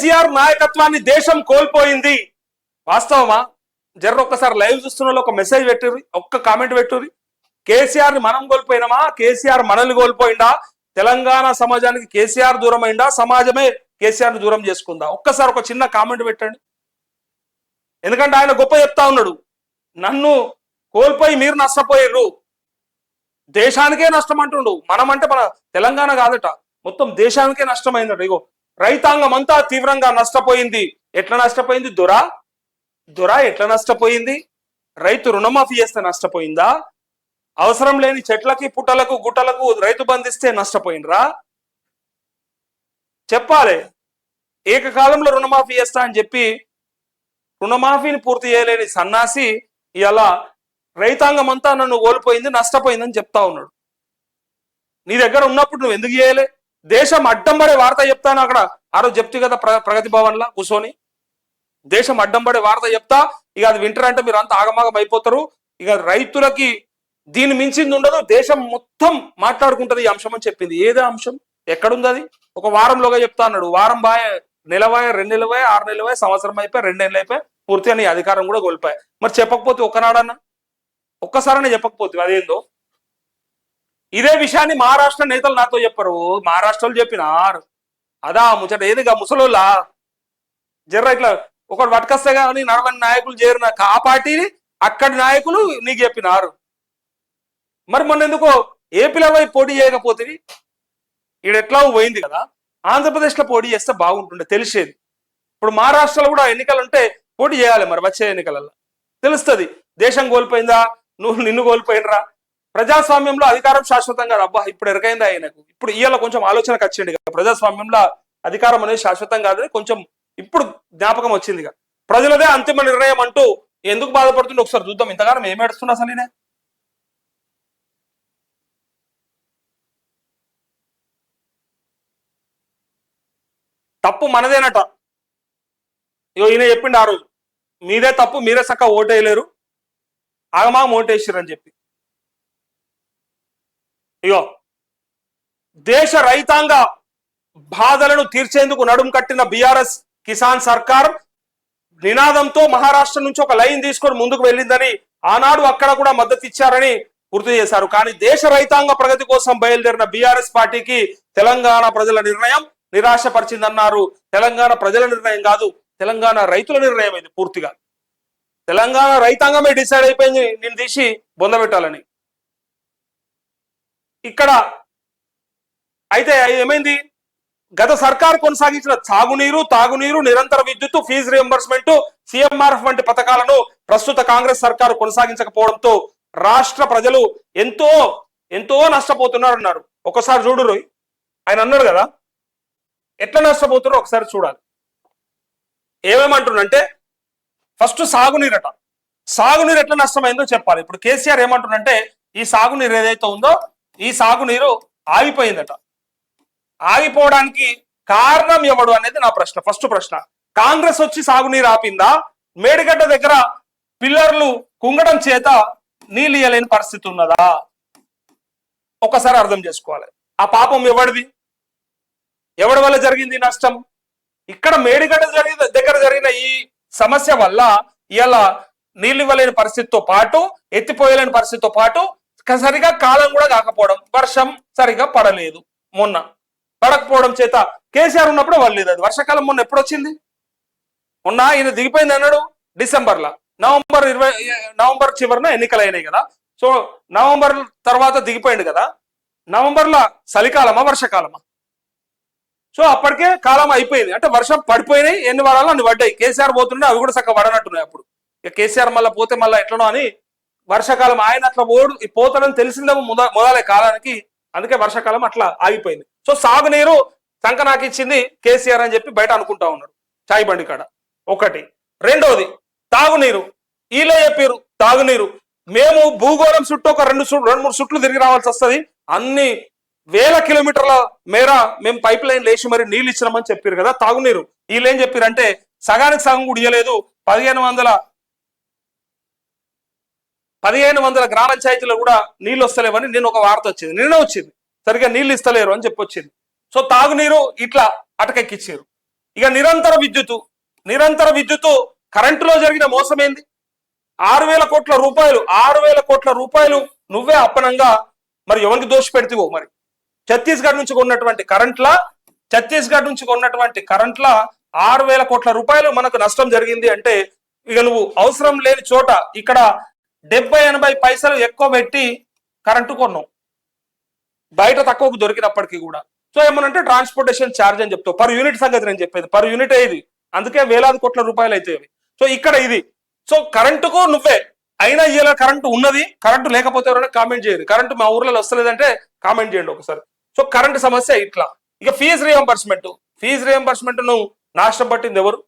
కేసీఆర్ నాయకత్వాన్ని దేశం కోల్పోయింది. వాస్తవమా? జర్ర ఒక్కసారి లైవ్ చూస్తున్న వాళ్ళు ఒక మెసేజ్ పెట్టుర్రి ఒక్క కామెంట్ పెట్టుర్రి. కేసీఆర్ని మనం కోల్పోయినామా? కేసీఆర్ మనల్ని కోల్పోయిందా? తెలంగాణ సమాజానికి కేసీఆర్ దూరం అయిందా సమాజమే కేసీఆర్ని దూరం చేసుకుందా? ఒక్కసారి ఒక చిన్న కామెంట్ పెట్టండి. ఎందుకంటే ఆయన గొప్ప చెప్తా ఉన్నాడు. నన్ను కోల్పోయి మీరు నష్టపోయారు దేశానికే నష్టం అంటుండు. మనం అంటే మన తెలంగాణ కాదట. మొత్తం దేశానికే నష్టమైందట. ఇగో రైతాంగం అంతా తీవ్రంగా నష్టపోయింది. ఎట్లా నష్టపోయింది? దొరా? దొరా ఎట్లా నష్టపోయింది? రైతు రుణమాఫీ చేస్తే నష్టపోయిందా? అవసరం లేని చెట్లకి పుట్టలకు గుట్టలకు రైతు బంధిస్తే నష్టపోయినరా చెప్పాలి. ఏకకాలంలో రుణమాఫీ చేస్తా అని చెప్పి రుణమాఫీని పూర్తి చేయలేని సన్నాసి ఇలా రైతాంగం అంతా నన్ను కోల్పోయింది నష్టపోయిందని చెప్తా ఉన్నాడు. నీ దగ్గర ఉన్నప్పుడు నువ్వు ఎందుకు చేయలే? దేశం అడ్డం పడే వార్త చెప్తాను అక్కడ. ఆ రోజు చెప్తే కదా ప్ర- ప్రగతి భవన్లా కూర్చొని. దేశం అడ్డం పడే వార్త చెప్తా. ఇక అది వింటారంటే మీరు అంతా ఆగమాగం అయిపోతారు. ఇక రైతులకి దీని మించింది ఉండదు. దేశం మొత్తం మాట్లాడుకుంటది ఈ అంశం అని చెప్పింది. ఏదే అంశం? ఎక్కడుంది అది? ఒక వారంలోగా చెప్తా అన్నాడు. వారం బాయ్ నెలవాయ రెండు నెలవాయ ఆరు నెలవాయ సంవత్సరం అయిపోయి రెండు నెలలు అయిపోయి పూర్తిగా నీ అధికారం కూడా కోల్పోయాయి మరి చెప్పకపోతే ఒక్కనాడన్నా? ఒక్కసారైనా చెప్పకపోతే అదేందో? ఇదే విషయాన్ని మహారాష్ట్ర నేతలు నాతో చెప్పరు. మహారాష్ట్రలో చెప్పినారు. అదా ముచ్చట ఏదిగా ముసలోళ్ళా? జర్ర ఇట్లా ఒకటి పట్టుకొస్తే కానీ నడవని నాయకులు చేరిన ఆ పార్టీని అక్కడి నాయకులు నీకు చెప్పినారు. మరి మొన్న ఎందుకో ఏపీలో పోయి పోటీ చేయకపోతే ఈడ ఎట్లా పోయింది కదా. ఆంధ్రప్రదేశ్లో పోటీ చేస్తే బాగుంటుండే తెలిసేది. ఇప్పుడు మహారాష్ట్రలో కూడా ఎన్నికలు ఉంటే పోటీ చేయాలి మరి వచ్చే ఎన్నికలలో తెలుస్తుంది దేశం కోల్పోయిందా? నువ్వు నిన్ను కోల్పోయినరా? ప్రజాస్వామ్యంలో అధికారం శాశ్వతంగా అబ్బా ఇప్పుడు ఎరకైంది ఆయనకు ఇప్పుడు ఇవాళ కొంచెం ఆలోచనకు వచ్చింది కదా. ప్రజాస్వామ్యంలో అధికారం అనేది శాశ్వతం కాదని కొంచెం ఇప్పుడు జ్ఞాపకం వచ్చింది ఇక ప్రజలదే అంతిమ నిర్ణయం అంటూ ఎందుకు బాధపడుతుందో ఒకసారి చూద్దాం. ఇంతగానం ఏం ఏడుస్తున్నా అసలు నేనే తప్పు మనదేనట. ఇగో ఈయన చెప్పిండు ఆ రోజు. మీదే తప్పు మీరే చక్క ఓటేయలేరు ఆగమా ఓటేసిరని చెప్పి. ఇగో దేశ రైతాంగ బాధలను తీర్చేందుకు నడుం కట్టిన బీఆర్ఎస్ కిసాన్ సర్కార్ నినాదంతో మహారాష్ట్ర నుంచి ఒక లైన్ తీసుకొని ముందుకు వెళ్ళిందని ఆనాడు అక్కడ కూడా మద్దతు ఇచ్చారని గుర్తు చేశారు. కానీ దేశ రైతాంగ ప్రగతి కోసం బయలుదేరిన బీఆర్ఎస్ పార్టీకి తెలంగాణ ప్రజల నిర్ణయం నిరాశపరిచిందన్నారు. తెలంగాణ ప్రజల నిర్ణయం కాదు తెలంగాణ రైతుల నిర్ణయం ఇది పూర్తిగా. తెలంగాణ రైతాంగమే డిసైడ్ అయిపోయింది నేను తీసి బొందబెట్టాలని ఇక్కడ అయితే ఏమైంది? గత సర్కార్ కొనసాగించిన సాగునీరు తాగునీరు నిరంతర విద్యుత్ ఫీజు రియంబర్స్మెంట్ సిఎంఆర్ఎఫ్ వంటి పథకాలను ప్రస్తుత కాంగ్రెస్ సర్కారు కొనసాగించకపోవడంతో రాష్ట్ర ప్రజలు ఎంతో ఎంతో నష్టపోతున్నారు అన్నారు ఒకసారి చూడు ఆయన అన్నాడు కదా? ఎట్లా నష్టపోతున్నారో ఒకసారి చూడాలి. ఏమేమంటుండంటే ఫస్ట్ సాగునీరట. సాగునీరు ఎట్లా నష్టమైందో చెప్పాలి. ఇప్పుడు కేసీఆర్ ఏమంటుండంటే ఈ సాగునీరు ఏదైతే ఉందో ఈ సాగునీరు ఆగిపోయిందట. ఆగిపోవడానికి కారణం ఎవడు అనేది నా ప్రశ్న. ఫస్ట్ ప్రశ్న కాంగ్రెస్ వచ్చి సాగునీరు ఆపిందా? మేడిగడ్డ దగ్గర పిల్లర్లు కుంగడం చేత నీళ్ళు ఇయ్యలేని పరిస్థితి ఉన్నదా? ఒకసారి అర్థం చేసుకోవాలి. ఆ పాపం ఎవడిది? ఎవడి వల్ల జరిగింది నష్టం? ఇక్కడ మేడిగడ్డ జరిగిన దగ్గర జరిగిన ఈ సమస్య వల్ల ఇలా నీళ్ళు ఇవ్వలేని పరిస్థితితో పాటు ఎత్తిపోయలేని పరిస్థితితో పాటు సరిగా కాలం కూడా కాకపోవడం వర్షం సరిగా పడలేదు మొన్న. పడకపోవడం చేత కేసీఆర్ ఉన్నప్పుడు వల్లేదు అది. వర్షాకాలం మొన్న ఎప్పుడు వచ్చింది మొన్న ఈయన దిగిపోయింది అన్నాడు డిసెంబర్లో. నవంబర్ ఇరవై నవంబర్ చివరిన ఎన్నికలు అయినాయి కదా. సో నవంబర్ తర్వాత దిగిపోయింది కదా. నవంబర్లో చలికాలమా వర్షాకాలమా? సో అప్పటికే కాలం అయిపోయింది. అంటే వర్షం పడిపోయినాయి ఎన్ని వారాలు అన్ని పడ్డాయి. కేసీఆర్ పోతుండే అవి కూడా చక్కగా పడనట్టున్నాయి అప్పుడు. ఇక కేసీఆర్ మళ్ళీ పోతే మళ్ళీ ఎట్లనో అని వర్షాకాలం ఆయన అట్లా ఓడు పోతాడని తెలిసిందేమో ముద మొదలే కాలానికి అందుకే వర్షాకాలం అట్లా ఆగిపోయింది. సో సాగునీరు సంక నాకు ఇచ్చింది కేసీఆర్ అని చెప్పి బయట అనుకుంటా ఉన్నాడు చాయ్ బండి కాడ. ఒకటి. రెండోది తాగునీరు. ఈలో చెప్పారు తాగునీరు. మేము భూగోళం చుట్టూ ఒక రెండు సు- రెండు మూడు చుట్లు తిరిగి రావాల్సి వస్తుంది. అన్ని వేల కిలోమీటర్ల మేర మేము పైప్ లైన్ లేచి మరి నీళ్ళు ఇచ్చినామని చెప్పారు కదా తాగునీరు. వీళ్ళు ఏం చెప్పారంటే సగానికి సగం కూడా ఇయ్యలేదు పదిహేను వందల పదిహేను వందల గ్రామ పంచాయతీలో కూడా నీళ్ళు వస్తలేవని నేను ఒక వార్త వచ్చింది. నిన్న వచ్చింది. సరిగా నీళ్ళు ఇస్తలేరు అని చెప్పి వచ్చింది. సో తాగునీరు ఇట్లా అటకెక్కిచ్చారు. ఇక నిరంతర విద్యుత్ నిరంతర విద్యుత్ కరెంటులో జరిగిన మోసం ఏంది ఆరు వేల కోట్ల రూపాయలు ఆరు వేల కోట్ల రూపాయలు నువ్వే అప్పనంగా మరి ఎవరికి దోషి పెడితేవో మరి? ఛత్తీస్గఢ్ నుంచి కొన్నటువంటి కరెంట్లా ఛత్తీస్గఢ్ నుంచి కొన్నటువంటి కరెంట్లా ఆరు వేల కోట్ల రూపాయలు మనకు నష్టం జరిగింది అంటే ఇక నువ్వు అవసరం లేని చోట ఇక్కడ డెబ్బై ఎనభై పైసలు ఎక్కువ పెట్టి కరెంటు కొన్నాం. బయట తక్కువకు దొరికినప్పటికీ కూడా. సో ఏమనంటే ట్రాన్స్పోర్టేషన్ ఛార్జ్ అని చెప్తావు. పర్ యూనిట్ సంగతి నేను చెప్పేది. పర్ యూనిట్ ఇది అందుకే వేలాది కోట్ల రూపాయలు అయితే సో ఇక్కడ ఇది. సో కరెంటుకు నువ్వే. అయినా ఇలా కరెంటు ఉన్నది. కరెంటు లేకపోతే ఎవరైనా కామెంట్ చేయరు కరెంటు మా ఊర్లలో వస్తలేదంటే కామెంట్ చేయండి ఒకసారి. సో కరెంటు సమస్య ఇట్లా. ఇక ఫీజు రియంబర్స్మెంట్ ఫీజు రియంబర్స్మెంట్ నువ్వు నాశనం పట్టింది ఎవరు?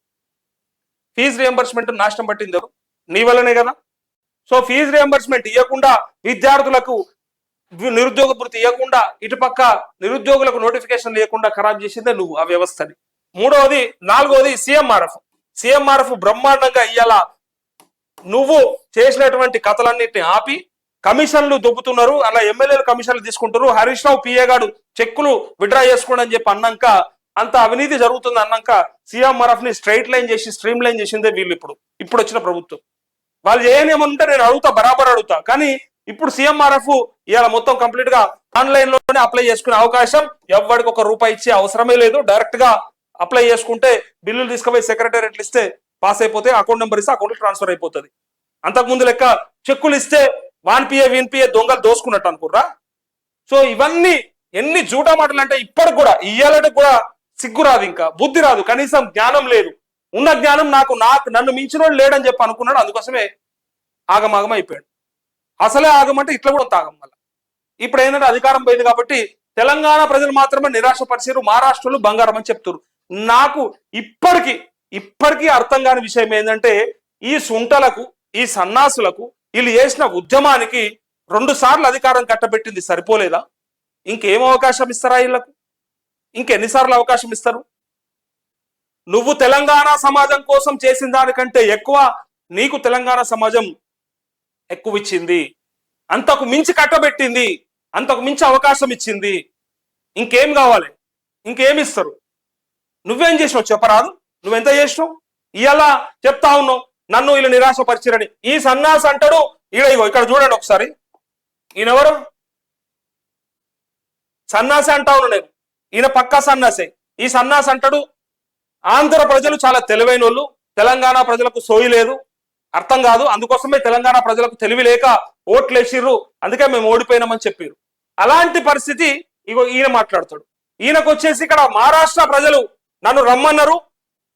ఫీజు రియంబర్స్మెంట్ నాశనం పట్టింది ఎవరు? నీ వల్లనే కదా? సో ఫీజు రియంబర్స్మెంట్ ఇవ్వకుండా విద్యార్థులకు నిరుద్యోగ భృతి ఇవ్వకుండా ఇటుపక్క నిరుద్యోగులకు నోటిఫికేషన్ లేకుండా ఖరాబ్ చేసిందే నువ్వు ఆ వ్యవస్థని. మూడవది నాలుగవది సీఎంఆర్ఎఫ్. సీఎంఆర్ఎఫ్ బ్రహ్మాండంగా ఇయ్యాల. నువ్వు చేసినటువంటి కథలన్నిటిని ఆపి కమిషన్లు దొబ్బుతున్నారు అలా ఎమ్మెల్యేలు కమిషన్లు తీసుకుంటారు హరీష్ రావు పిఏ గాడు చెక్కులు విడ్రా చేసుకోండి అని చెప్పి అన్నాక అంత అవినీతి జరుగుతుంది అన్నాక సీఎంఆర్ఎఫ్ని స్ట్రైట్ లైన్ చేసి స్ట్రీమ్ లైన్ చేసిందే వీళ్ళు ఇప్పుడు. ఇప్పుడు వచ్చిన ప్రభుత్వం. వాళ్ళు చేయని ఉంటే నేను అడుగుతా బరాబర్ అడుగుతా. కానీ ఇప్పుడు సీఎంఆర్ఎఫ్ ఇవాళ మొత్తం కంప్లీట్గా ఆన్లైన్లోనే అప్లై చేసుకునే అవకాశం ఎవరికి ఒక రూపాయి ఇచ్చే అవసరమే లేదు. డైరెక్ట్గా అప్లై చేసుకుంటే బిల్లులు తీసుకుపోయి సెక్రటేరియట్లు ఇస్తే పాస్ అయిపోతే అకౌంట్ నెంబర్ ఇస్తే అకౌంట్ ట్రాన్స్ఫర్ అయిపోతుంది. అంతకుముందు లెక్క చెక్కులు ఇస్తే వాన్ పిఏ వీన్ పిఏ దొంగలు దోసుకున్నట్టు అనుకుర్రా? సో ఇవన్నీ ఎన్ని జూటా మాటలు అంటే ఇప్పటికి కూడా ఇయ్యాలంటే కూడా సిగ్గు రాదు ఇంకా. బుద్ధి రాదు. కనీసం జ్ఞానం లేదు. ఉన్న జ్ఞానం నాకు నాకు నన్ను మించినోడు లేడని చెప్పి అనుకున్నాడు. అందుకోసమే ఆగమాగం అయిపోయాడు. అసలే ఆగమంటే ఇట్లా కూడా తాగం వల్ల ఇప్పుడు ఏంటంటే అధికారం పోయింది కాబట్టి తెలంగాణ ప్రజలు మాత్రమే నిరాశపరిచారు మహారాష్ట్రలో బంగారం అని చెప్తారు నాకు ఇప్పటికీ ఇప్పటికీ అర్థం కాని విషయం ఏంటంటే ఈ సుంటలకు ఈ సన్నాసులకు వీళ్ళు చేసిన ఉద్యమానికి రెండు సార్లు అధికారం కట్టబెట్టింది సరిపోలేదా? ఇంకేం అవకాశం ఇస్తారా వీళ్ళకు? ఇంకెన్నిసార్లు అవకాశం ఇస్తారు? నువ్వు తెలంగాణ సమాజం కోసం చేసిన దానికంటే ఎక్కువ నీకు తెలంగాణ సమాజం ఎక్కువ ఇచ్చింది అంతకు మించి కట్టబెట్టింది. అంతకు మించి అవకాశం ఇచ్చింది. ఇంకేం కావాలి? ఇంకేం ఇస్తారు? నువ్వేం చేసినావు చెప్పరాదు? నువ్వెంత చేసినావు? ఇలా చెప్తా ఉన్నావు. నన్ను వీళ్ళు నిరాశపరిచిరని. ఈ సన్నాస్ అంటాడు ఈడ ఇగో ఇక్కడ చూడండి ఒకసారి. ఈయనెవరు? సన్నాసే అంటా ఉన్నా నేను. ఈయన పక్కా సన్నాసే. ఈ సన్నాస్ అంటాడు ఆంధ్ర ప్రజలు చాలా తెలివైన వాళ్ళు తెలంగాణ ప్రజలకు సోయి లేదు. అర్థం కాదు. అందుకోసమే తెలంగాణ ప్రజలకు తెలివి లేక ఓట్లు వేసిర్రు అందుకే మేము ఓడిపోయినామని చెప్పారు అలాంటి పరిస్థితి ఇగో ఈయన మాట్లాడతాడు. ఈయనకు వచ్చేసి ఇక్కడ మహారాష్ట్ర ప్రజలు నన్ను రమ్మన్నారు.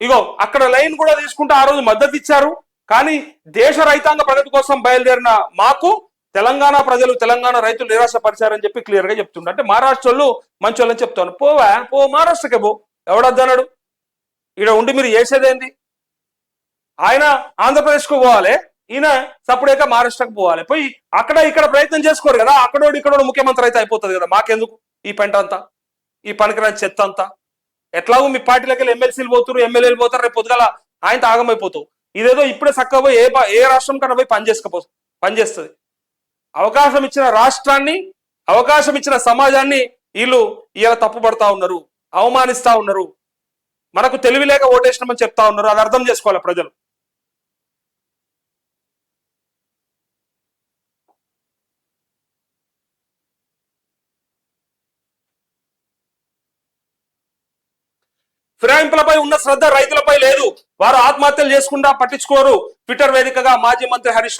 ఇగో అక్కడ లైన్ కూడా తీసుకుంటే ఆ రోజు మద్దతు ఇచ్చారు కానీ దేశ రైతాంగ ప్రగతి కోసం బయలుదేరిన మాకు తెలంగాణ ప్రజలు తెలంగాణ రైతులు నిరాశపరిచారని చెప్పి క్లియర్గా చెప్తుండ్రు అంటే మహారాష్ట్రలో మంచి వాళ్ళని చెప్తాను పోవా? పో మహారాష్ట్రకే పో. ఎవడద్దన్నాడు? ఈడ ఉండి మీరు చేసేదేంది? ఆయన ఆంధ్రప్రదేశ్కు పోవాలి ఈయన సప్పుడేక మహారాష్ట్రకు పోవాలి. పోయి అక్కడ ఇక్కడ ప్రయత్నం చేసుకోరు కదా అక్కడోడు ఇక్కడోడు ముఖ్యమంత్రి అయితే అయిపోతుంది కదా మాకెందుకు? ఈ పెంట అంతా ఈ పనికిరాని చెత్త అంతా ఎట్లాగో మీ పార్టీలకి వెళ్ళి ఎమ్మెల్సీలు పోతారు ఎమ్మెల్యేలు పోతారు రేపు పొద్దుగల ఆయన ఆగమైపోతావు ఇదేదో ఇప్పుడే చక్కగా పోయి ఏ ఏ రాష్ట్రం కన్నా పోయి పనిచేసుకపో పనిచేస్తుంది అవకాశం ఇచ్చిన రాష్ట్రాన్ని అవకాశం ఇచ్చిన సమాజాన్ని వీళ్ళు ఇలా తప్పుపడతా ఉన్నారు అవమానిస్తా ఉన్నారు. మనకు తెలివి లేక ఓటేసినామని చెప్తా ఉన్నారు. అది అర్థం చేసుకోవాలి ప్రజలు. ఫిరాయింపులపై ఉన్న శ్రద్ధ రైతులపై లేదు. వారు ఆత్మహత్యలు చేసుకుంటా పట్టించుకోరు. ట్విట్టర్ వేదికగా మాజీ మంత్రి హరీష్